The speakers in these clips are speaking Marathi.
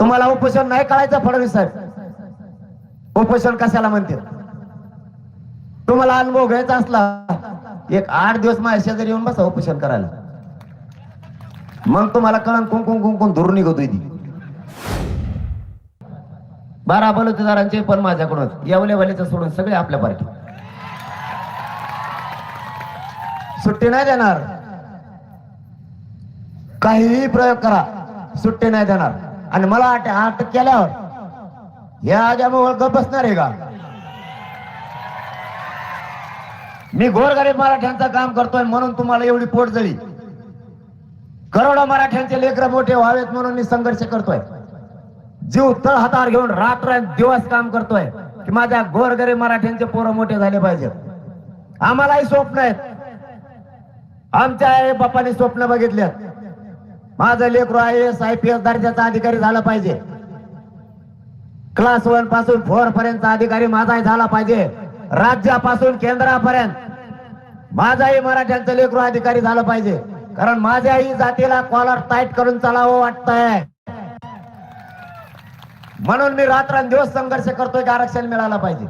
तुम्हाला उपोषण नाही कळायचं फडणवीस साहेब. उपोषण कशाला म्हणते? तुम्हाला अनुभव घ्यायचा असला एक आठ दिवस माझ्या शेजारी येऊन बसा उपोषण करायला. मग तुम्हाला कळण कुंकुम कुंकुम धुरून निघतोय ती. बारा बलुतेदारांचे पण माझ्याकडून येवले वालीचं सोडून सगळे आपल्या पार्टी. सुट्टी नाही देणार. काहीही प्रयोग करा सुट्टी नाही देणार. आणि मला अटक अटक केल्यावर या आजामुळे गप बसणार आहे का? मी गोरगरीब मराठ्यांचं काम करतोय म्हणून तुम्हाला एवढी पोट जळी. करोडो मराठ्यांचे लेकर मोठे व्हावेत म्हणून मी संघर्ष करतोय. जीव तळ हातावर घेऊन रात्र दिवस काम करतोय की माझ्या गोरगरीब मराठ्यांचे पोरं मोठे झाले पाहिजेत. आम्हालाही स्वप्न आहेत. आमच्या आई बापाने स्वप्न बघितल्यात माझं लेकरू I S I P S दर्जाचा अधिकारी झाला पाहिजे. क्लास वनपासून फोर पर्यंतचा अधिकारी माझाही झाला पाहिजे. राज्यापासून केंद्रापर्यंत माझाही मराठ्यांचं लेकरू अधिकारी झालं पाहिजे. कारण माझ्याही जातीला कॉलर टाईट करून चालावं वाटतंय. म्हणून मी रात्रंदिवस संघर्ष करतोय की आरक्षण मिळालं पाहिजे.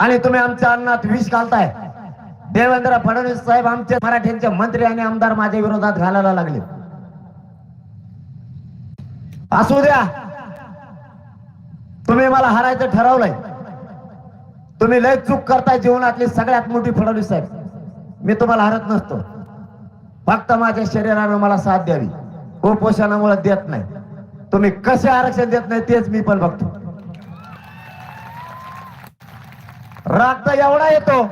आणि तुम्ही आमच्या अन्नात विष घालताय. देवेंद्र फडणवीस साहेब आमचे मराठ्यांचे मंत्री आणि आमदार माझ्या विरोधात घालायला लागले. असू द्या. तुम्ही मला हरायचं ठरवलंय. तुम्ही लय चूक करताय जीवनातली सगळ्यात मोठी फडणवीस साहेब. मी तुम्हाला हरत नसतो. फक्त माझ्या शरीरानं मला साथ द्यावी. कुपोषणामुळे देत नाही. तुम्ही कसे आरक्षण देत नाही तेच मी पण बघतो. राग तर एवढा येतो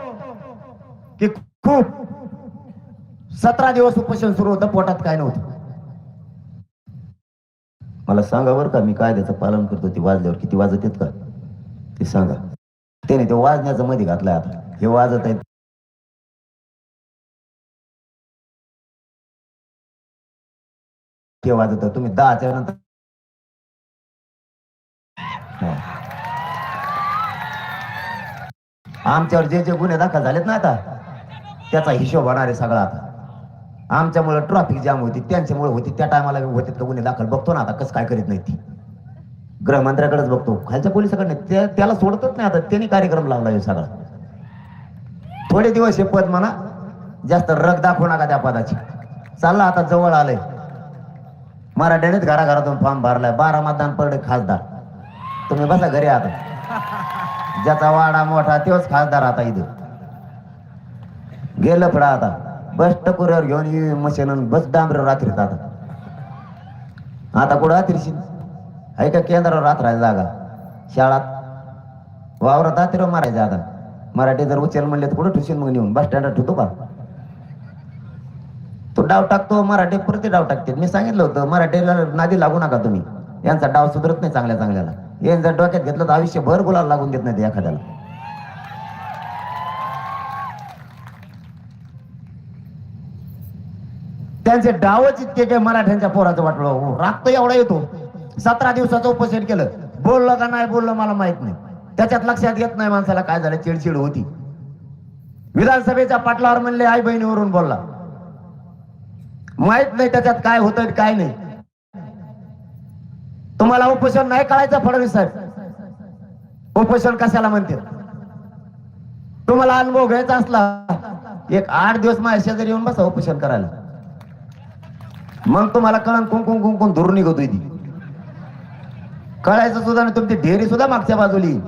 की खूप सतरा दिवस उपोषण सुरू होतं पोटात काय नव्हतं. मला सांगा बरं का मी कायद्याचं पालन करतो ते वाजल्यावर किती वाजत येत का? ते सांगा. त्याने ते वाजण्याचं मध्ये घातलंय आता. हे वाजत आहेत. ते वाजत तुम्ही दहाच्या नंतर आमच्यावर जे जे गुन्हे दाखल झालेत ना आता त्याचा हिशोब होणार आहे सगळा आता. आमच्यामुळे ट्रॅफिक जाम होती त्यांच्यामुळे होती. त्या टायमाला होते का गुन्हे दाखल बघतो ना आता कसं काय करीत नाही ती. गृहमंत्र्याकडेच बघतो. खालच्या पोलिसाकडे नाही. त्या त्याला सोडतच नाही आता. त्यांनी कार्यक्रम लावला आहे सगळा. थोडे दिवस हे पद म्हणा जास्त रग दाखवू नका त्या पदाची. चालला आता जवळ आलंय. मराठ्यानेच घराघरातून फॉर्म भरलाय. बारा मतदान पडले खासदार. तुम्ही बसा घरी आता. ज्याचा वाडा मोठा तोच खासदार आता इथे. गेलं पुढं आता. बस टकोऱ्यावर घेऊन मशीन बस डांबऱ्यावर रात्री आता आता कुठं रात्रीशी आहे का केंद्रावर रात राहायला जागा? शाळात? वावरात रात्रीवर हो मारायचं आता मराठी जर उचल म्हणले तर कुठं ठुशील मग नेऊन? बस स्टँडवर ठेवतो का? तो डाव टाकतो मराठी प्रति डाव टाकते मी सांगितलं होतं मराठीला नादी लागू नका तुम्ही. यांचा डाव सुधरत नाही चांगल्या चांगल्याला. यांचा डोक्यात घेतलं तर आयुष्यभर गुलाल लागून देत नाही ते एखाद्याला. त्यांचे डावच इतके काय मराठ्यांच्या पोराचं वाटलं. हो, राग तर एवढा येतो. सतरा दिवसाचं उपोषण केलं. बोललं का नाही बोललं मला माहीत नाही. त्याच्यात लक्षात येत नाही माणसाला काय झालं चिडचिड होती. विधानसभेच्या पाटलावर म्हणले आई बहिणीवरून बोलला. माहीत नाही त्याच्यात काय होत काय नाही. तुम्हाला उपोषण नाही कळायचं फडणवीस साहेब. उपोषण कशाला म्हणते? तुम्हाला अनुभव घ्यायचा असला एक आठ दिवस माझ्या शेजारी येऊन बसा उपोषण करायला. मग तुम्हाला कळण कुणकुण कुंकुण धरून निघतोय ती. कळायचं सुद्धा नाही तुमची ढेरी सुद्धा मागच्या बाजूली.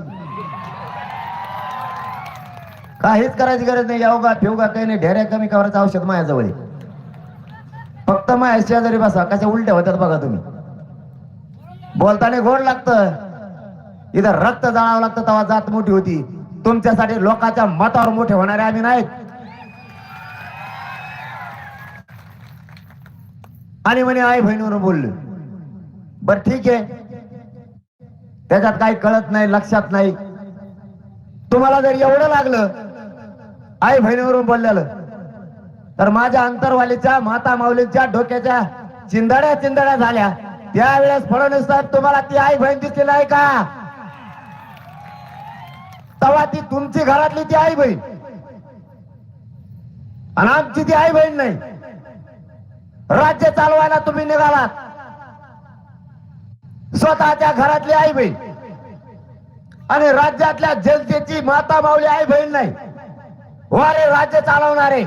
काहीच करायची गरज नाही यावगा ठेवगा काही नाही ढेऱ्या कमी करायचं औषध माझ्याजवळ फक्त माझ्या शेजारी बसा कशा उलट्या होत्यात बघा तुम्ही. बोलताना गोड लागतं. इथं रक्त जाळावं लागतं तेव्हा जात मोठी होती. तुमच्यासाठी लोकांच्या मतावर मोठे होणारे आम्ही नाहीत. आणि म्हणे आई बहिणीवर बोलले बर ठीक आहे. त्याच्यात काही कळत नाही लक्षात नाही. तुम्हाला जर एवढं लागलं आई बहिणीवरून बोललेलं तर माझ्या अंतरवालीच्या माता माऊलीच्या डोक्याच्या चिंदड्या चिंदड्या झाल्या. त्यावेळेस फडणवीस साहेब तुम्हाला ती आई बहीण दिसली आहे का? तेव्हा ती तुमची घरातली ती आई बहीण. आणि आमची ती आई बहीण नाही. राज्य चालवायला तुम्ही निघालात. स्वतःच्या घरातली आई बहीण. आणि राज्यातल्या जनतेची माता माऊली आई बहीण नाही. वारे राज्य चालवणारे.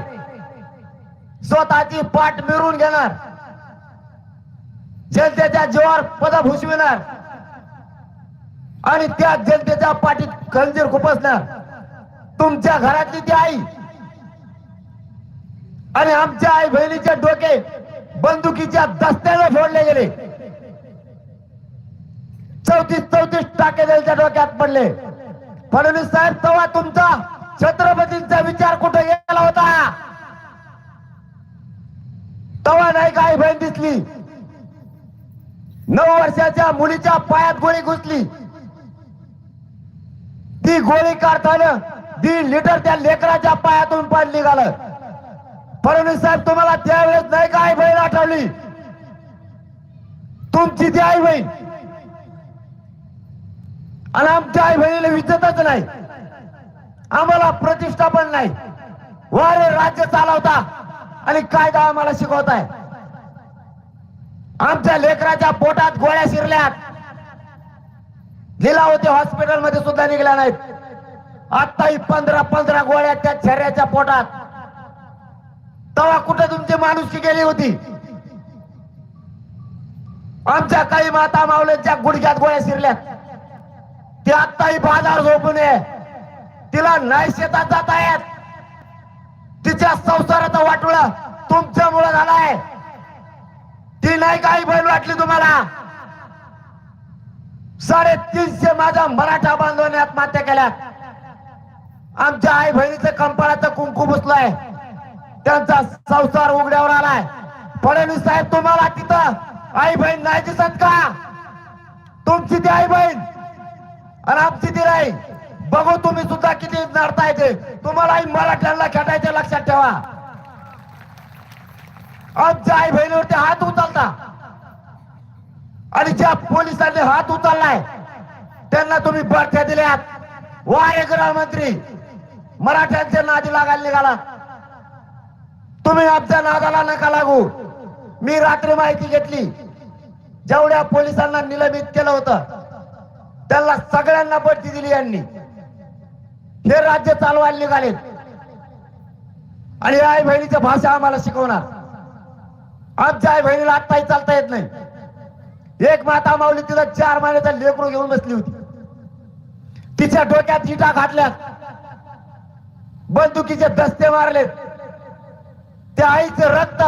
स्वतःची पाठ मिरून घेणार. जनतेच्या जीवावर पद भुसविणार. आणि त्या जनतेच्या पाठीत खंजीर खुपसणार. तुमच्या घरातली ती आई. आणि आमच्या आई बहिणीचे डोके बंदुकीच्या दस्त्याने फोडले गेले. चौतीस चौतीस टाके त्यांच्या डोक्यात पडले. फडणवीस साहेब तेव्हा तुमचा. छत्रपतींचा विचार कुठे गेला होता? तेव्हा नाही काय बहीण दिसली? नऊ वर्षाच्या मुलीच्या पायात गोळी घुसली. ती गोळी काढताना दीड लिटर त्या लेकराच्या पायातून पाणी निघालं. फडणवीस साहेब तुम्हाला त्यावेळेस नाही का आई बहीण आठवली? तुमची ती आई बहीण. आणि आमच्या आई बहिणीला विचारतच नाही. आम्हाला प्रतिष्ठा पण नाही. वारे राज्य चालवता आणि कायदा आम्हाला शिकवताय. आमच्या लेकराच्या पोटात गोळ्या शिरल्यात. लिलावती हॉस्पिटलमध्ये सुद्धा निघल्या नाहीत. आत्ताही पंधरा पंधरा गोळ्या त्या छर्याच्या पोटात. तेव्हा कुठे तुमची माणुसकी गेली होती? आमच्या काही माता माऊलींच्या गुडघ्यात गोळ्या शिरल्यात ती आत्ताही बाजार झोपून आहे तिला नाही शेतात जात आहेत तिच्या संसाराचा वाटोळा तुमच्यामुळे झालाय. ती नाही काही बहीण वाटली तुम्हाला. साडेतीनशे माझ्या मराठा बांधवांनी आत्महत्या केल्या आमच्या आई बहिणीचं कंपाळाचं कुंकू बसलाय. त्यांचा संसार उघड्यावर आलाय. फडणवीस साहेब तुम्हाला तिथं आई बहीण नाही दिसत का? तुमची ती आई बहीण आणि आमची ती नाही बघू तुम्ही सुद्धा किती नडता येते तुम्हालाही मराठ्यांना खेटायचे लक्षात ठेवा. आमच्या आई बहिणीवरती हात उचलता. आणि ज्या पोलिसांनी हात उचललाय त्यांना तुम्ही बढत्या दिल्यात. वाय गृहमंत्री मराठ्यांच्या नादी लागायला निघाला तुम्ही आमच्या नादाला नका लागू. मी रात्री माहिती घेतली. जेवढ्या पोलिसांना निलंबित केलं होतं त्यांना सगळ्यांना बढती दिली यांनी. हे राज्य चालवायला निघाले. आणि आई बहिणीची भाषा आम्हाला शिकवणार. आमच्या आई बहिणीला आत्ताही चालता येत नाही. एक माता माऊली तिथं चार महिन्याचा लेकरू घेऊन बसली होती. तिच्या डोक्यात इटा घातल्यात. बंदुकीचे दस्ते मारलेत. त्या आईचं रक्त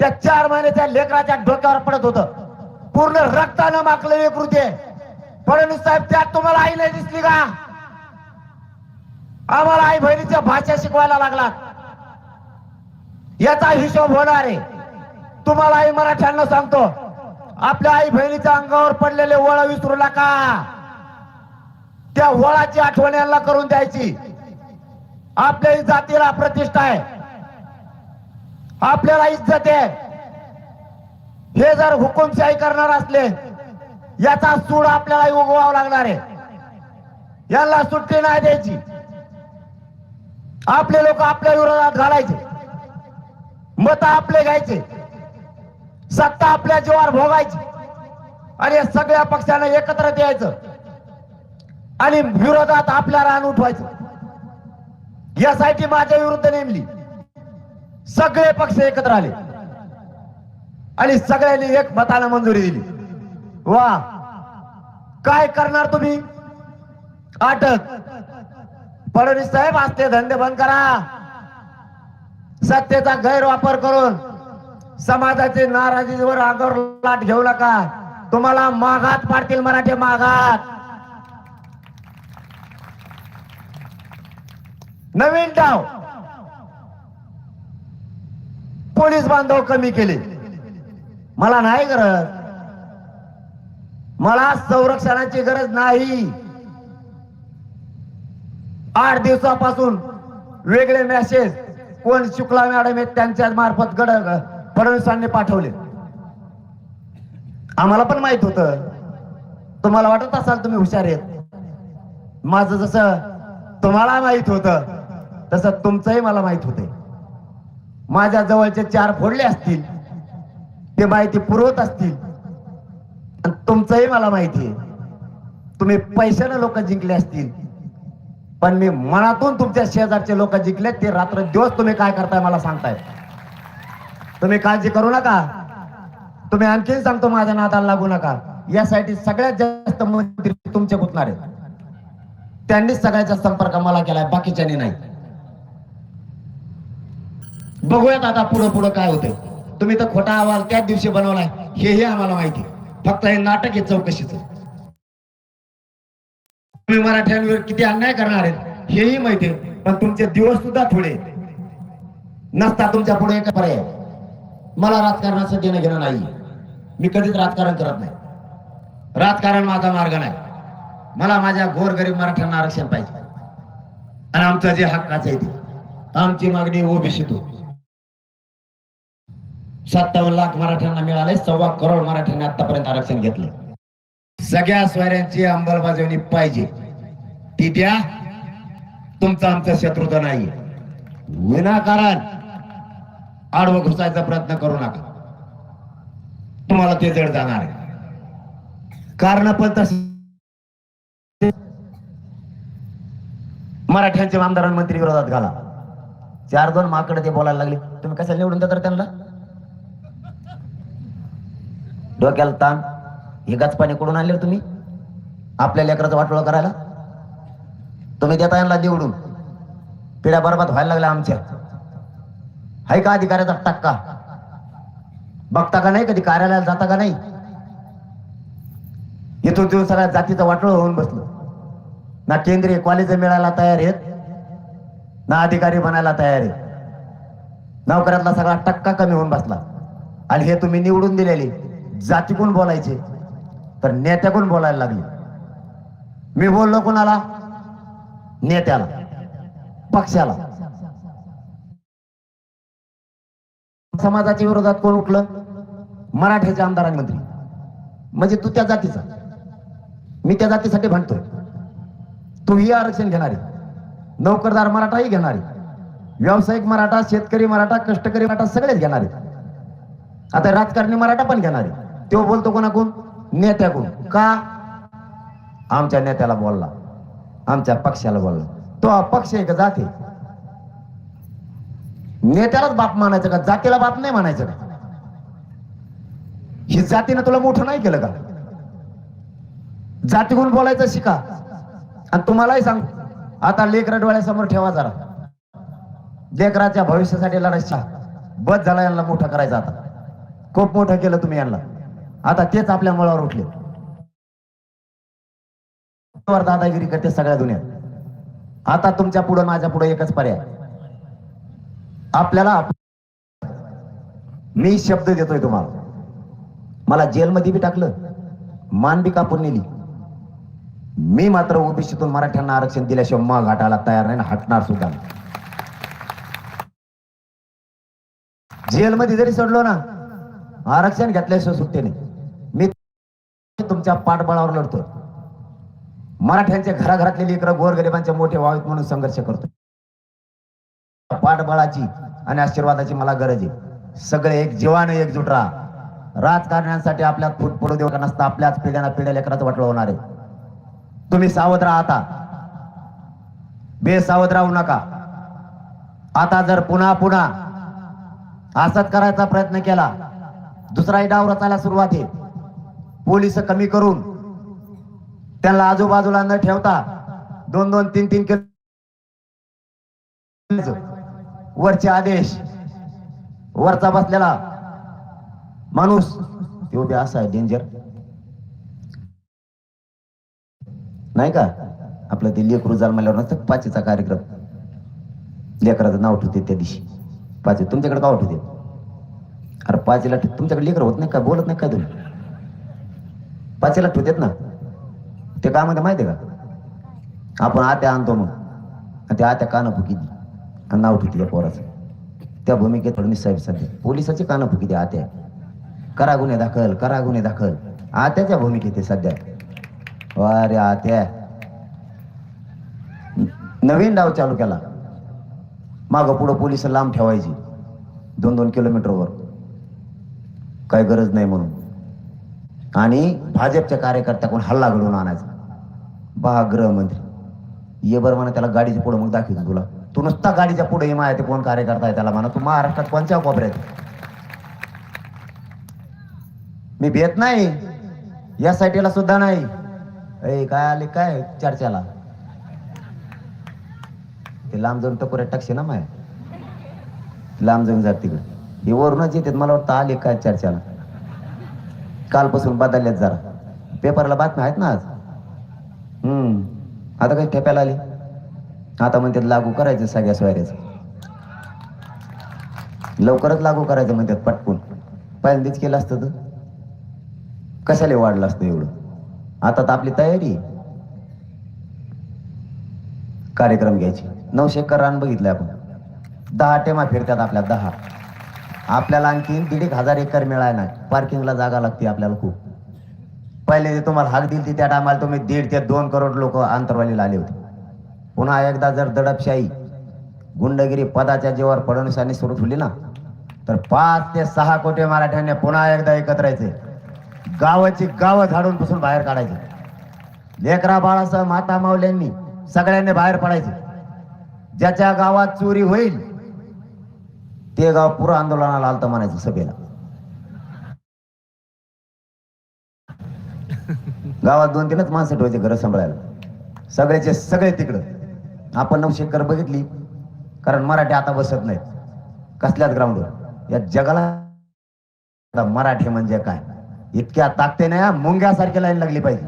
त्या चार महिन्याच्या लेकराच्या डोक्यावर पडत होत. पूर्ण रक्तानं माकलेली कृती फडणवीस साहेब त्यात तुम्हाला आई नाही दिसली का? आम्हाला आई बहिणीच्या भाषा शिकवायला लागला याचा हिशोब होणार आहे. तुम्हाला आई मराठ्यांना सांगतो आपल्या आई बहिणीच्या अंगावर पडलेले वळ विसरू नका. त्या वळाची आठवण यांना करून द्यायची. आपल्या जातीला प्रतिष्ठा आहे. आपल्याला इज्जत आहे. हे जर हुकुमशाही करणार असले याचा सूड आपल्याला उगवावा लागणार आहे. यांना सुट्टी नाही द्यायची. आपले लोक आपल्या विरोधात घालायचे. मत आपले घ्यायचे. सत्ता आपल्या जीवावर भोगायची. आणि सगळ्या पक्षांना एकत्र द्यायचं. आणि विरोधात आपल्या रान उठवायचं यासाठी माझ्या विरुद्ध नेमली. सगळे पक्ष एकत्र आले. आणि सगळ्यांनी एक मतानं मंजुरी दिली. वा. काय करणार तुम्ही? अटक फडणवीस साहेब असते धंदे बंद करा. सत्तेचा गैरवापर करून समाजाची नाराजीवर आगर लाट घेऊ नका. तुम्हाला माघात पाडतील मराठी माघात. नवीन डाव. पोलीस बांधव कमी केले. मला नाही गरज. मला संरक्षणाची गरज नाही. आठ दिवसापासून वेगळे मेसेज कोण शुक्ला मॅडम आहेत त्यांच्या मार्फत गड फडणवीसांनी पाठवले. आम्हाला पण माहीत होत. तुम्हाला वाटत असाल तुम्ही हुशार आहेत. माझं जसं तुम्हाला माहीत होत तसं तुमचंही मला माहीत होते माझ्या जवळचे चार फोडले असतील. ते माहिती पुरवत असतील. आणि तुमचंही मला माहिती आहे. तुम्ही पैशानं लोक जिंकले असतील. पण मी मनातून तुमच्या शेजारचे लोक जिंकले ते रात्र दिवस तुम्ही काय करताय मला सांगताय. तुम्ही काळजी करू नका. तुम्ही आणखीन सांगतो माझ्या नादाला लागू नका. यासाठी सगळ्यात जास्त मंत्री तुमचे गुतणार आहेत. त्यांनीच सगळ्यात जास्त संपर्क मला केलाय बाकीच्यानी नाही. बघूयात आता पुढं पुढं काय होतंय. तुम्ही तर खोटा अहवाल त्याच दिवशी बनवलाय. हेही आम्हाला माहिती फक्त हे नाटक आहे चौकशीचं. तुम्ही मराठ्यांवर किती अन्याय करणार आहेत हेही माहिती आहे. पण तुमचे दिवस सुद्धा थोडे नसता तुमच्यापुढे एक पर्याय. मला राजकारणाचं देणं घेणं नाही. मी कधीच राजकारण करत नाही. राजकारण माझा मार्ग नाही. मला माझ्या गोरगरीब मराठ्यांना आरक्षण पाहिजे. आणि आमचं जे हक्काचं आहे ते. आमची मागणी ओबीसीतून सत्तावन्न लाख मराठ्यांना मिळाले सव्वा करोड मराठ्यांनी आतापर्यंत आरक्षण घेतलं. सगळ्या स्वैऱ्यांची अंमलबजावणी पाहिजे. ती द्या तुमचा आमचा शत्रुत्व नाही. विनाकारण आडवं घुसायचा प्रयत्न करू नका. तुम्हाला ते जड जाणार आहे. कारण पण तस मराठ्यांचे आमदारांमंत्री मंत्री विरोधात घाला. चार दोन माकडे ते बोलायला लागले. तुम्ही कशाला निवडून देतात त्यांना? डोक्याला ताण हे पाणी कुठून आणले तुम्ही? आपल्या लेकराचं वाटोळं करायला? तुम्ही देता यांना निवडून. पिढ्या बरबाद व्हायला लागल्या आमच्या. हाय का अधिकाऱ्याचा टक्का? बघता का नाही कधी कार्यालयाला जाता का नाही? इथून तिथून सगळ्या जातीचं वाटोळ होऊन बसलं. ना केंद्रीय कॉलेज मिळायला तयार आहेत ना अधिकारी बनायला तयार आहेत. नोकऱ्यातला सगळा टक्का कमी होऊन बसला. आणि हे तुम्ही निवडून दिलेली. जातीकून बोलायचे तर नेत्याकून बोलायला लागले. मी बोललो कोणाला? नेत्याला पक्षाला. समाजाच्या विरोधात कोण उठलं? मराठ्याच्या आमदारांमध्ये म्हणजे तू त्या जातीचा. मी त्या जातीसाठी म्हणतोय तूही आरक्षण घेणारे. नोकरदार मराठाही घेणारे. व्यावसायिक मराठा शेतकरी मराठा कष्टकरी मराठा सगळेच घेणारे. आता राजकारणी मराठा पण घेणारे. तो बोलतो कोणाकून? नेत्याकून. का? आमच्या नेत्याला बोलला. आमच्या पक्षाला बोलला. तो अपक्ष आहे का जाते. नेत्यालाच बाप मानायचं का? जातीला बाप नाही मानायचं का? ही जातीनं तुला मोठं नाही केलं का? जातीकडून बोलायचं शिका. आणि तुम्हालाही सांग. आता लेकरा डोळ्यासमोर ठेवा जरा. लेकराच्या भविष्यासाठी लढायचा. बस झाला यांना मोठं करायचा आता. खूप मोठं केलं तुम्ही यांना. आता तेच आपल्या मुळावर उठले. दादागिरी करते सगळ्या दुनियात. आता तुमच्यापुढे माझ्या पुढे एकच पर्याय. आपल्याला मी शब्द देतोय तुम्हाला. मला जेलमध्ये बी टाकलं मान बी कापून नेली. मी मात्र ओबीसीतून मराठ्यांना आरक्षण दिल्याशिवाय मग हटायला तयार नाही हटणार सुद्धा जेलमध्ये जरी सोडलो ना आरक्षण घेतल्याशिवाय सुटते नाही. तुमच्या पाठबळावर लढतोय मराठ्यांच्या घराघरातले लेकरं गोरगरिबांच्या मोठे व्हावेत म्हणून संघर्ष करतोय पाठबळाची आणि आशीर्वादाची मला गरज आहे. सगळे एक जीवाने एकजूट राहा. राजकारण्यांसाठी आपल्यात फूट पडू देऊ नसता आपल्याच पिढ्याना पिढ्या लेकराचं वाटलं होणार आहे. तुम्ही सावध राहा आता. बेसावध राहू नका. आता जर पुन्हा पुन्हा असंच करायचा प्रयत्न केला दुसराही डाव रचायला सुरुवात आहे. पोलीस कमी करून त्यांना आजूबाजूला न ठेवता दोन दोन तीन तीन किलो वरचे आदेश वरचा बसलेला माणूस तो बी असा आहे डेंजर नाही का? आपलं ते लेकरू जाल म्हणल्यावर नसतं पाचीचा कार्यक्रम? लेकराचं नाव ठेवते त्या दिवशी. पाच तुमच्याकडे नाव ठेवते अरे पाचीला तुमच्याकडे लेकर होत नाही का? बोलत नाही का तुम्ही? पाचीला ठेवतात ना. ते काय म्हणते माहिती आहे का? आपण आत्या आणतो मग आणि त्या आत्या कानाफुकी दी आणि नाव ठेवते त्या पोराचं. त्या भूमिकेत फडणवीस साहेब सध्या पोलिसाची कानं फुकी आत्या करा गुन्हे दाखल करा गुन्हे दाखल. आत्याच्या भूमिकेत आहे सध्या. अरे आत्या. नवीन डाव चालू केला. मागं पुढं पोलीस लांब ठेवायची. दोन दोन किलोमीटरवर. काही गरज नाही म्हणून. आणि भाजपच्या कार्यकर्त्याकडून हल्ला घडवून आणायचा. बहा गृहमंत्री ये बरं म्हणा त्याला गाडीच्या पुढे मग दाखवतो तुला. तू नुसता गाडीच्या पुढे ये माहिती कोण कार्यकर्ता आहे त्याला म्हणा. तू महाराष्ट्रात कोणत्या कोपऱ्यात मी भेट नाही. या साईटीला सुद्धा नाही. ए काय आले काय चर्चेला? ते लांब जाऊन टकोऱ्यात टाकशे ना माय? लांब जाऊन जात तिकडे. हे वरूनच येतात. मला वाटतं आले काय चर्चेला? कालपासून बदलल्यात जरा. पेपरला बातम्या आहेत ना आज? हम्म. आता काही ठेप्याला आली. आता म्हणतात लागू करायचं सगळ्या सोयऱ्याचं. लवकरच लागू करायचं म्हणतात पटकून. पहिल्यांदाच केलं असतं तर. कशाला वाढलं असतं एवढं? आता तर आपली तयारी कार्यक्रम घ्यायची. नऊशे एकर रान बघितलं आपण. दहा टेमा फिरतात आपल्या दहा. आपल्याला आणखी दीड एक हजार एकर मिळाय ना पार्किंगला जागा लागते आपल्याला खूप. पहिले जे तुम्हाला हाक दिली त्या टायमाला तुम्ही दीड ते दोन करोड लोक आंतरवालीला आले होते. पुन्हा एकदा जर दडपशाही गुंडगिरी पदाच्या जीवावर फडणवीसांनी सुरू ठेवली ना तर पाच ते सहा कोटी मराठ्यांनी पुन्हा एकदा एकत्र यायचे. गावाची गावं झाडून बसून बाहेर काढायचे. लेकरा बाळासह माता मावल्यांनी सगळ्यांनी बाहेर पडायचे. ज्याच्या गावात चोरी होईल ते गाव पुरं आंदोलनाला आलतं म्हणायचं सभेला. गावात दोन तीनच माणसं ठेवायचे घर सांभाळायला. सगळ्याचे सगळे तिकडं. आपण नऊशे एकर बघितली. कारण मराठी आता बसत नाहीत. कसल्याच ग्राउंडवर या जगाला मराठी म्हणजे काय? इतक्या ताकते नाही मुंग्यासारखी लाईन लागली पाहिजे.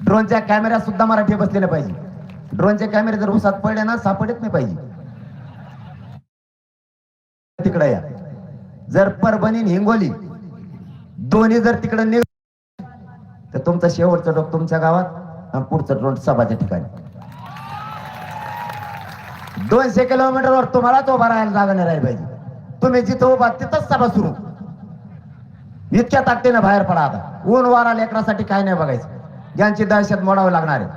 ड्रोनच्या कॅमेऱ्यात सुद्धा मराठी बसलेल्या पाहिजे. ड्रोनचे कॅमेरे जर उसात पडले ना सापडत नाही पाहिजे. तिकडे या. जर परभणी हिंगोली दोन्ही जर तिकडे निघ तर तुमचं शेवटचा डोक तुमच्या गावात आणि पुढचं ड्रोन सभाच्या ठिकाणी. दोनशे किलोमीटरवर तुम्हाला तो उभा राहायला जागा नाही राहिली पाहिजे. तुम्ही जिथं उभा तिथंच सभा सुरू. इतक्या ताकदीनं बाहेर पडा आता. ऊन वारा लेकरासाठी काय नाही बघायचं. ज्यांची दहशत मोडावी लागणार आहे.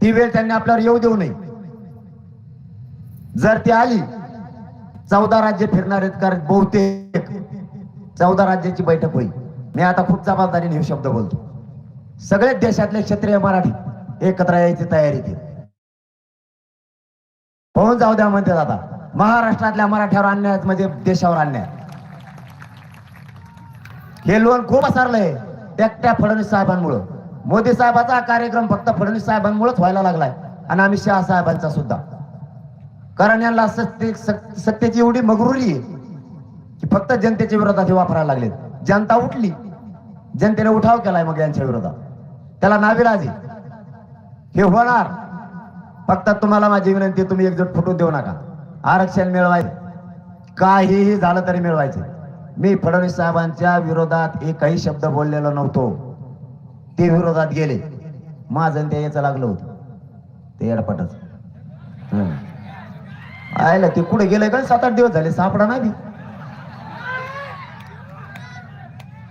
ती वेळ त्यांनी आपल्यावर येऊ देऊ नये. जर ती आली चौदा राज्य फिरणार आहेत कारण बहुतेक चौदा राज्याची बैठक होईल. मी आता खूप जबाबदारीने हे शब्द बोलतो. सगळ्याच देशातले क्षत्रिय मराठी एकत्र यायची तयारी केली. होऊन जाऊ द्या म्हणते दादा. महाराष्ट्रातल्या मराठ्यावर अन्याय म्हणजे देशावर अन्याय. हे लोन खूप असरलंय. एकट्या फडणवीस साहेबांमुळं. मोदी साहेबाचा कार्यक्रम फक्त फडणवीस साहेबांमुळेच व्हायला लागलाय. आणि अमित शहा साहेबांचा सुद्धा. कारण यांना सत्य सत्तेची एवढी मगरुरी आहे की फक्त जनतेच्या विरोधात हे वापरायला लागले जनता उठली. जनतेने उठाव केलाय मग यांच्या विरोधात. त्याला नाविलाज हे होणार. फक्त तुम्हाला माझी विनंती तुम्ही एकजूट फुटून देऊ नका. आरक्षण मिळवायचं. काहीही झालं तरी मिळवायचे. मी फडणवीस साहेबांच्या विरोधात एकही शब्द बोललेलो नव्हतो. ते विरोधात गेले. माझं ते याचं लागलं होतं. ते एडपटच आयला ते कुठे गेलंय का? सात आठ दिवस झाले सापडा नाही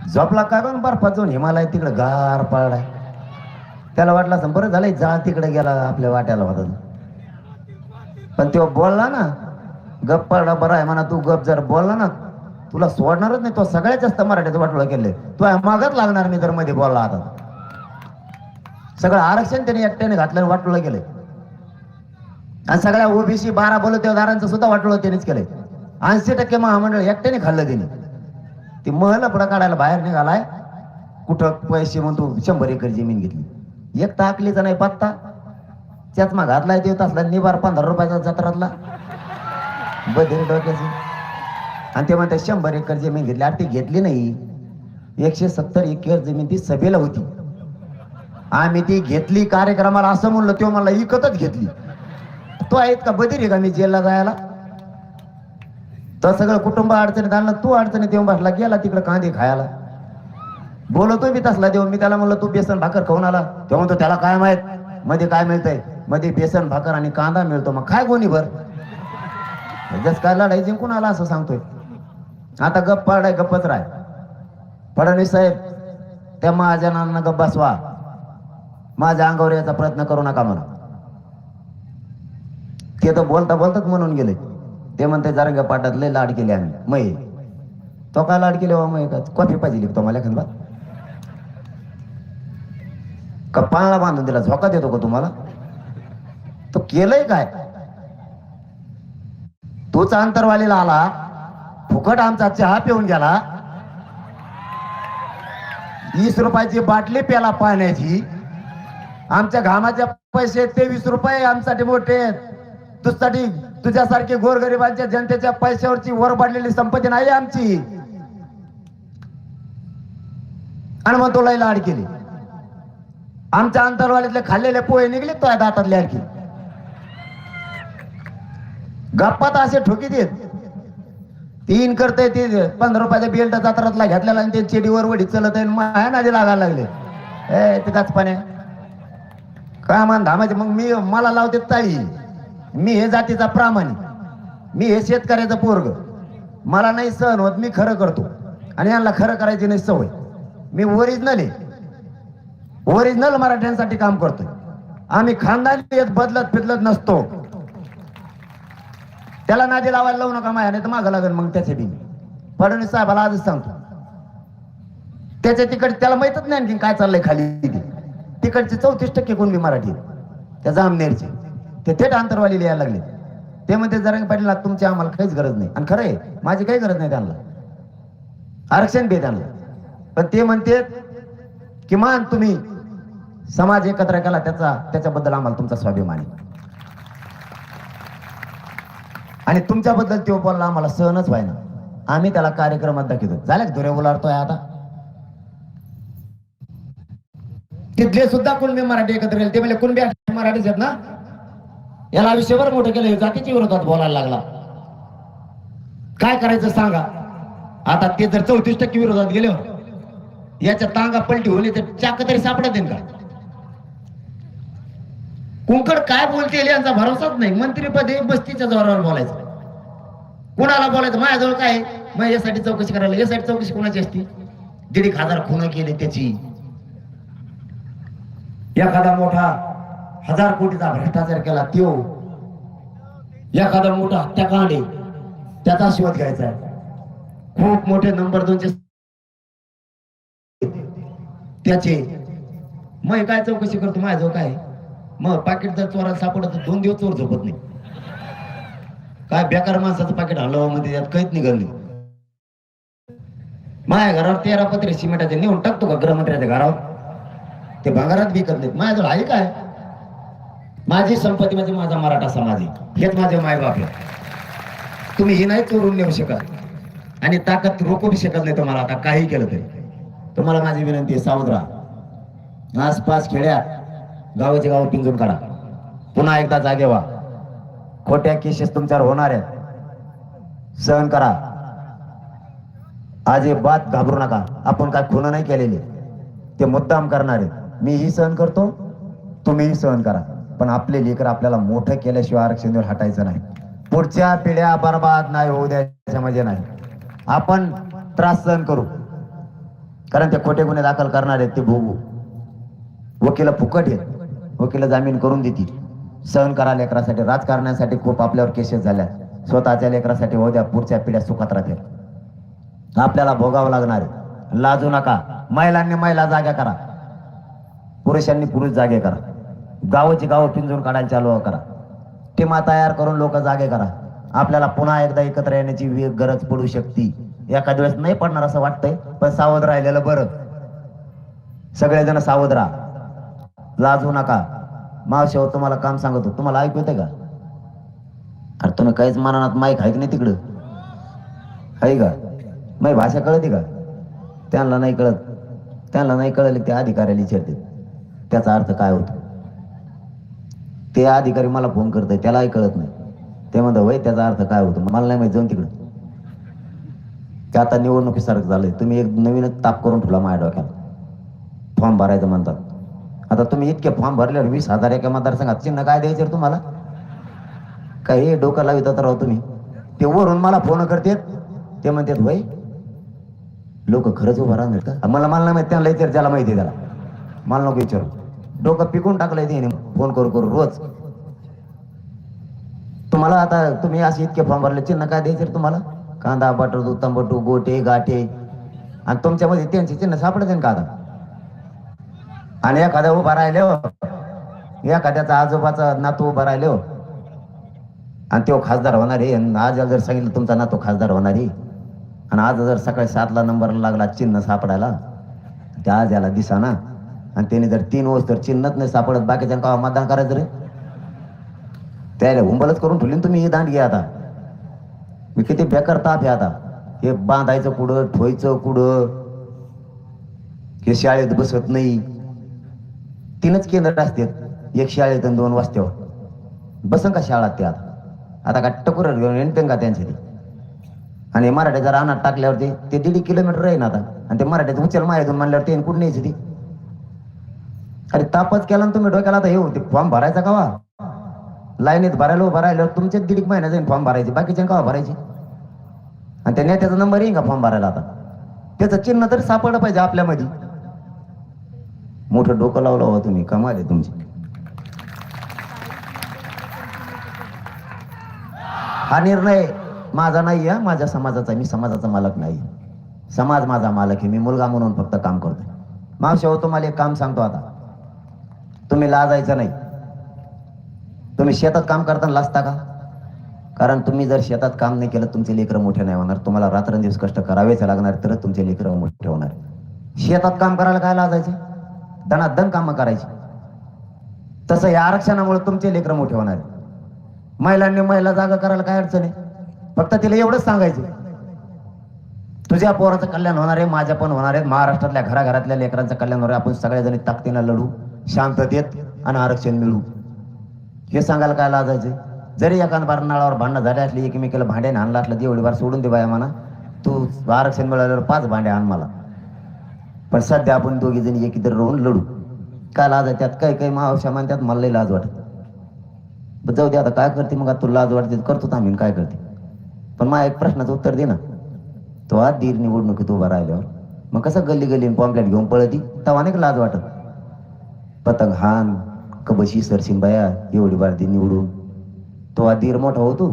झोपला काय पण बर्फात जाऊन हिमालय तिकडे गार पाळलाय त्याला वाटलं असं बरं झालंय जा तिकडे गेला आपल्या वाट्याला होता पण तेव्हा बोलला ना गप पाळला बरं आहे म्हणा तू गप जर बोलला ना तुला सोडणारच नाही तो सगळ्यात जास्त मराठीचं वाटोळं केले तू मागच लागणार मी तर मध्ये बोलला आता. सगळं आरक्षण त्याने एकट्याने घातलं वाटोळं केलंय. आणि सगळ्या ओबीसी बारा बलुतेदारांचं सुद्धा वाटोळं त्यानेच केलंय. ऐंशी टक्के महामंडळ एकट्याने खाल्लं त्याने. ते महल पुढं काढायला बाहेर निघालाय. कुठं पैसे म्हणतो शंभर एकर जमीन घेतली. एक ताकलीचा नाही पत्ता. त्याच मग घातलाय ते असला निबार पंधरा रुपयाचा जत्रातला. बधीर डोक्याची. आणि ते म्हणतात शंभर एकर जमीन घेतली. आणि ती घेतली नाही. एकशे सत्तर एकर जमीन ती सभेला होती. आम्ही ती घेतली कार्यक्रमाला असं म्हणलं तो मला इकतच घेतली. तो आहेत का बधीर आहे का मी जेलला जायला? तर सगळं कुटुंब अडचणीत आणलं तू अडचणीत येऊन बसला गेला तिकडे कांदे खायला. बोलवतोय मी तसला देऊन. मी त्याला म्हणलं तू बेसन भाकर खाऊन आला. तेव्हा म्हणतो त्याला काय माहीत? मध्ये काय मिळतंय? मध्ये बेसन भाकर आणि कांदा मिळतो. मग काय कोणी भर? जस काय लढाई जिंकून आला असं सांगतोय. आता गप्प पाडाय गप्पच राय. फडणवीस साहेब त्या महाजनांना गप्प बसवा. माझ्या अंगावर याचा प्रयत्न करू नका म्हणा. ते तर बोलता बोलताच म्हणून गेले. ते म्हणते जरंगा पाटात लय लाड केले आम्ही. मै तो काय लाड केले मै का कॉफी पाहिजे तो मला एखादा का पाळणा बांधून दिला? झोका देतो का तुम्हाला? तो केलंय काय? तोच अंतरवालीला आला फुकट आमचा चहा पिऊन गेला. वीस रुपयाची बाटली प्याला पाण्याची. आमच्या घामाचे पैसे तेवीस रुपये आमच्यासाठी मोठे आहेत. तुझ्यासाठी तुझ्यासारखी गोरगरिबांच्या जनतेच्या पैशावरची वर पडलेली संपत्ती नाही आमची. आणि मग तुला लाड केली. आमच्या अंतरवालीतले खाल्लेले पोहे निघले तो दातातले आणखी. गप्पात असे ठोकी देत. तीन करते ते पंधरा रुपयाच्या बेल्ट जात्रातला घेतलेला आणि ते चेडीवर वडी चलत आहे माया नादी लागायला लागले. ए ते पाण्या काय म्हण धामाचे मग मी मला लावते ताई मी हे जातीचा प्रामाणिक मी हे शेतकऱ्याचं पोरग. मला नाही सहन होत मी खरं करतो. आणि यांना खरं करायची नाही सवय. मी ओरिजिनल आहे. ओरिजिनल मराठ्यांसाठी काम करतोय. आम्ही खानदानी येत बदलत फिदलत नसतो. त्याला नादी लावायला लावू नका माया नाही तर मागं लागेल मग त्याचे बी. फडणवीस साहेबाला आजच सांगतो. त्याच्या तिकडे त्याला माहितच नाही आणखी काय चाललंय खाली. तिकडचे चौतीस टक्के कुणबी मराठी त्या जामनेरचे. ते थेट अंतरवाली यायला लागले. ते म्हणते जरा पाटील तुमची आम्हाला काहीच गरज नाही. आणि खरं आहे माझी काही गरज नाही त्यांना. आरक्षण दे त्यांना. पण ते म्हणते किमान तुम्ही समाज एकत्र केला त्याचा त्याच्याबद्दल आम्हाला तुमचा स्वाभिमान आहे. आणि तुमच्याबद्दल ते बोलला आम्हाला सहनच व्हायना. आम्ही त्याला कार्यक्रमात दाखवतो. झाल्या दुरे उलारतोय आता? तिथले सुद्धा कुणबी मराठी एकत्र केले ते म्हणजे कुणबी मराठीच आहेत ना? याला आयुष्यभर मोठं केलं हे जातीच्या विरोधात बोलायला लागला. काय करायचं सांगा? आता ते जर चौतीस टक्के विरोधात गेले हो, याच्या तांगा पलटी होईल तर चाक तरी सापडत येईल का? कुंकड काय बोलते यांचा भरोसाच नाही. मंत्रीपदी बस्तीच्या जोरावर बोलायचं. कोणाला बोलायचं? माझ्याजवळ काय मग यासाठी चौकशी करायला यासाठी चौकशी कोणाची असती? दीड एक हजार खुणं केले त्याची. एखादा मोठा हजार कोटीचा भ्रष्टाचार केला त्यो. एखादा मोठा हत्याकांड आहे त्याचा शोध घ्यायचा आहे. खूप मोठे नंबर दोनचे त्याचे. मग काय चौकशी करतो माझ्या काय मग पाकिट जर चोराला सापडत तर दोन दिवस चोर झोपत नाही. काय बेकार माणसाचं पाकिट हलवा मध्ये त्यात काहीच निघाल माझ्या घरावर तेरा पत्रे सिमेंटाचे नेऊन टाकतो का गृहमंत्र्याच्या घरावर? ते भंगारात विकत नाहीत. माझ्याजवळ आहे काय? माझी संपत्ती म्हणजे माझा मराठा समाज आहे. हेच माझे मायबाप आहे तुम्ही ही नाही चोरून नेऊ शकत. आणि ताकद रोखू शकत नाही तुम्हाला. आता काही केलं तरी. तुम्हाला माझी विनंती आहे सावध राहा. आसपास खेड्यात गावाचे गाव पिंजून काढा. पुन्हा एकदा जागे व्हा. खोट्या केसेस तुमच्यावर होणार आहेत. सहन करा. अजिबात घाबरू नका. आपण काय खुनं नाही केलेली. ते मुद्दाम करणार मीही सहन करतो. तुम्हीही सहन करा. पण आपले लेकर आपल्याला मोठं केल्याशिवाय आरक्षण देऊन हटायचं नाही. पुढच्या पिढ्या बर्बाद नाही होऊ द्यायच्या म्हणजे नाही. आपण त्रास सहन करू. कारण ते खोटे गुन्हे दाखल करणार आहेत ते भोगू. वकील फुकट आहेत. वकील जामीन करून देतील. सहन करा लेकरासाठी. राजकारणासाठी खूप आपल्यावर केसेस झाल्या. स्वतःच्या लेकरासाठी होऊ द्या पुढच्या पिढ्या सुखात राहतील. आपल्याला भोगावं लागणार आहे. लाजू नका. महिलांनी महिला जाग्या करा. पुरुषांनी पुरुष जागे करा. गावाची गावं पिंजून काढायला चालू करा. टीमा तयार करून लोक जागे करा. आपल्याला पुन्हा एकदा एकत्र येण्याची गरज पडू शकते. एखाद्या वेळेस नाही पडणार असं वाटतंय पण सावध राहिलेलं बरं. सगळेजण सावध राहा. लाजू नका. मावशेवर हो, तुम्हाला काम सांगतो. तुम्हाला ऐकू येते का? अरे तुम्ही काहीच मनात माईक ऐक नाही तिकडं? आहे का? माई भाषा कळते का? त्यांना नाही कळत. त्यांना नाही कळले ते अधिकाऱ्याला विचारते. त्याचा अर्थ काय होतो? ते अधिकारी मला फोन करतोय त्यालाही कळत नाही. ते म्हणतात वय त्याचा अर्थ काय होतो? मला नाही माहिती जाऊन तिकडं. ते आता निवडणुकीसारखं झालंय. तुम्ही एक नवीनच ताप करून ठेवला माझ्या डोक्याला. फॉर्म भरायचं म्हणतात. आता तुम्ही इतके फॉर्म भरल्यावर वीस हजार एका मतदारसंघात चिन्ह काय द्यायचे तुम्हाला? काही हे डोकं लावित राहू तुम्ही. ते वरून मला फोन करतात. ते म्हणतात वय लोक खरंच उभं राहणार का मला मला नाही माहिती त्यांना विचार ज्याला माहिती आहे त्याला. मला नको विचारू. डोकं पिकून टाकलंय तिने. फोन करू करू रोज. तुम्हाला आता तुम्ही असे इतके फॉर्म भरले चिन्ह काय द्यायचे तुम्हाला? कांदा बटर दूध तंबटू गोटे गाठे आणि तुमच्यामध्ये त्यांचे चिन्ह सापडते का आता? आणि एखाद्या उभा राहिले हो एखाद्याचा आजोबाचा नातू उभा राहिले हो आणि तो खासदार होणार आहे. आज जर सांगितलं तुमचा नातू खासदार होणार आहे. आणि आज जर सकाळी सातला नंबरला लागला चिन्ह सापडायला त्या आज याला दिसाना. आणि त्याने जर तीन वर्ष तर चिन्हच नाही सापडत. बाकीच्या का मतदान करायचं रे. त्याला हुंबलच करून ठेवली ना तुम्ही ही घ्या आता. मी किती बेकार ताप आहे आता. हे बांधायचं कुठं ठोयचं कुठं? हे शाळेत बसत नाही. तीनच केंद्र असतात. एक शाळेत आणि दोन वाजत्यावर बसन का शाळा त्या आता? आता का टकुर घेऊन येणते का त्यांच्या ते आणि मराठीचा रानात टाकल्यावरती ते दीड किलोमीटर आहे ना आता. आणि ते मराठ्याचं उचल माहितून म्हणल्यावर ते कुठं यायचं ती? अरे तापच केला ना तुम्ही डोक्याला आता येऊ ते फॉर्म भरायचा का लाईनीत भरायला उभं राहिलं तुमचे दीड एक महिना फॉर्म भरायचे बाकीच्या का भरायचे? आणि त्या नेत्याचा नंबर येईन का फॉर्म भरायला आता? त्याचं चिन्ह तरी सापडलं पाहिजे आपल्यामध्ये. मोठं डोकं लावलं हो तुम्ही कमाल आहे तुमची. हा निर्णय माझा नाही आहे माझ्या समाजाचा मी समाजाचा मालक नाही समाज माझा मालक आहे मी मुलगा म्हणून फक्त काम करतोय. मावशा हो तुम्हाला एक काम सांगतो आता. तुम्ही लाजायचं नाही. तुम्ही शेतात काम करताना लाजता का? कारण तुम्ही जर शेतात काम नाही केलं तुमचे लेकरं मोठे नाही होणार. तुम्हाला रात्रंदिवस कष्ट करावेच लागणार तरच तुमचे लेकरं मोठे होणार. शेतात काम करायला काय लाजायचे? दणादण कामं करायची. तसं या आरक्षणामुळे तुमचे लेकरं मोठे होणार. महिलांनी महिला जागा करायला काय अडचण आहे? फक्त तिला एवढंच सांगायचं. तुझ्या पोराचं कल्याण होणार आहे माझ्या पण होणार आहे. महाराष्ट्रातल्या घराघरातल्या लेकरांचं कल्याण होणार आहे. आपण सगळेजणी ताकदीनं लढू. शांततेत आणि आरक्षण मिळू. हे सांगायला काय लाजायचं? जरी एखाद बार नळावर भांडणं झाले असली एकमेकीला भांड्याने आणलं असलं दे एवढी बार सोडून दे बाया म्हणा तू आरक्षण मिळाल्यावर पाच भांडे आण मला. पण सध्या आपण दोघी जणी इतर राहून लढू. काय लाज आहे त्यात काही काही मावशा म्हणतात मला लई लाज वाटत. जाऊ दे आता काय करते मग? आता लाज वाटते तर करतो आम्ही काय करते. पण मला एक प्रश्नाचं उत्तर दे ना. तो आज दीर निवडणुकीत उभा राहिल्यावर. मग कसं गल्ली गल्ली पॉम्पलेट घेऊन पळती तेव्हा नाही लाज वाटत? पतंग हान कबशी सरसिंगबाया एवढी बारती निवडून. तो आधीर मोठा होतो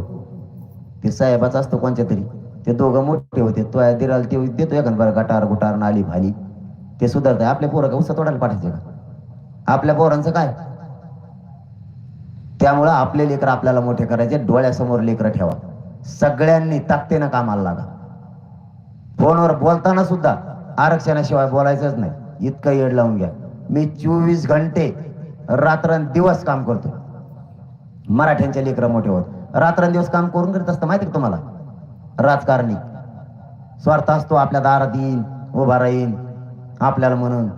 ते. साहेबाचा असतो कोणत्या तरी. ते दोघं मोठे होते. तो आधीर ते देतो एखादा बरं गटार गुटार नाली भाली. ते सुधारते आपल्या पोरं का उसा तोडायला पाठायचे का? आपल्या पोरांचं काय? त्यामुळं आपले लेकर आपल्याला मोठे करायचे. डोळ्यासमोर लेकर ठेवा. सगळ्यांनी ताकदीनं कामाला लागा. फोनवर बोलताना सुद्धा आरक्षणाशिवाय बोलायचंच नाही. इतकं येड लावून घ्या. मी चोवीस घंटे रात्रंदिवस काम करतो. मराठ्यांचे लेकरं मोठे होत. रात्रंदिवस काम करून करत असतं माहिती का तुम्हाला? राजकारणी. स्वार्थ असतो आपल्या दारात येईल उभा राहील आपल्याला म्हणून.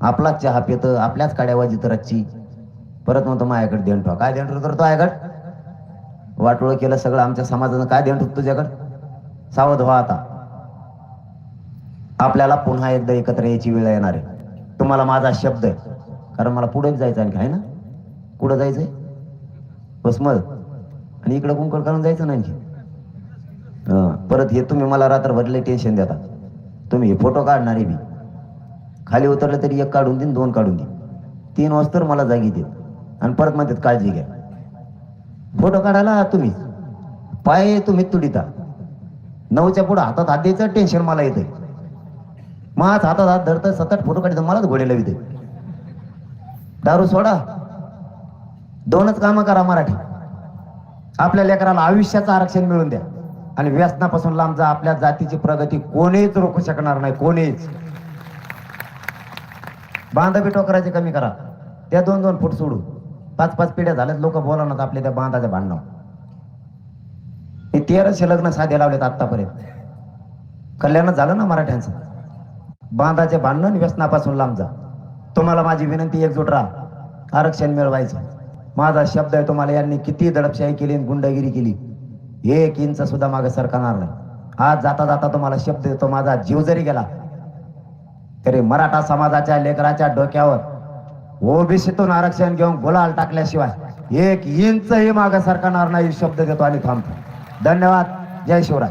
आपलाच चहा पितं आपल्याच काड्या वाजित रच्ची. परत म्हणतो माझ्याकडे देण काय देण करतो माझ्याकडे वाटोळ केलं सगळं आमच्या समाजानं काय देण ठेवतो तुझ्याकडे? सावध व्हा आता. आपल्याला पुन्हा एकदा एकत्र यायची वेळ येणार आहे. तुम्हाला माझा शब्द आहे. कारण मला पुढे जायचं आणखी आहे ना? पुढं जायचंय? बस मग. आणि इकडं कुंकड काढून जायचं ना आणखी? परत हे तुम्ही मला रात्रभरले टेन्शन देता. तुम्ही हे फोटो काढणारे बी. खाली उतरलं तरी एक काढून देईन दोन काढून देईन. तीन वाजता मला जागी देत. आणि परत म्हणतात काळजी घ्या. फोटो काढायला तुम्ही. पाय तुम्ही तुडिता. नऊच्या पुढं हातात हात द्यायचं टेन्शन मला येतंय. माझ हातात हात धरतं सतत फोटो काढतो मलाच घोडे लाविते दारू सोडा. दोनच कामं करा मराठी. आपल्या लेकराला आयुष्याचं आरक्षण मिळून द्या. आणि व्यसनापासून लांब जा आपल्या जातीची प्रगती कोणीच रोखू शकणार नाही कोणीच. बांधा टोकराचे कमी करा. त्या दोन दोन फूट सोडू. पाच पाच पिढ्या झाल्यात लोक बोलावणार आपल्या त्या बांधाच्या भांडणं. हे तेराशे लग्न साधे लावलेत आतापर्यंत कल्याण झालं ना मराठ्यांचं? बांधाचे भांडण व्यसनापासून लांब जा. तुम्हाला माझी विनंती एकजूट राहा. आरक्षण मिळवायचं. माझा शब्द आहे तुम्हाला यांनी किती दडपशाही केली गुंडगिरी केली. एक इंच सुद्धा मागे सरकणार नाही. आज जाता जाता तुम्हाला शब्द देतो माझा जीव जरी गेला तरी मराठा समाजाच्या लेकराच्या डोक्यावर ओबीसीतून आरक्षण घेऊन गुलाल टाकल्याशिवाय एक इंचही मागे सरकणार नाही शब्द देतो आणि थांबतो. धन्यवाद. जय शिवराय.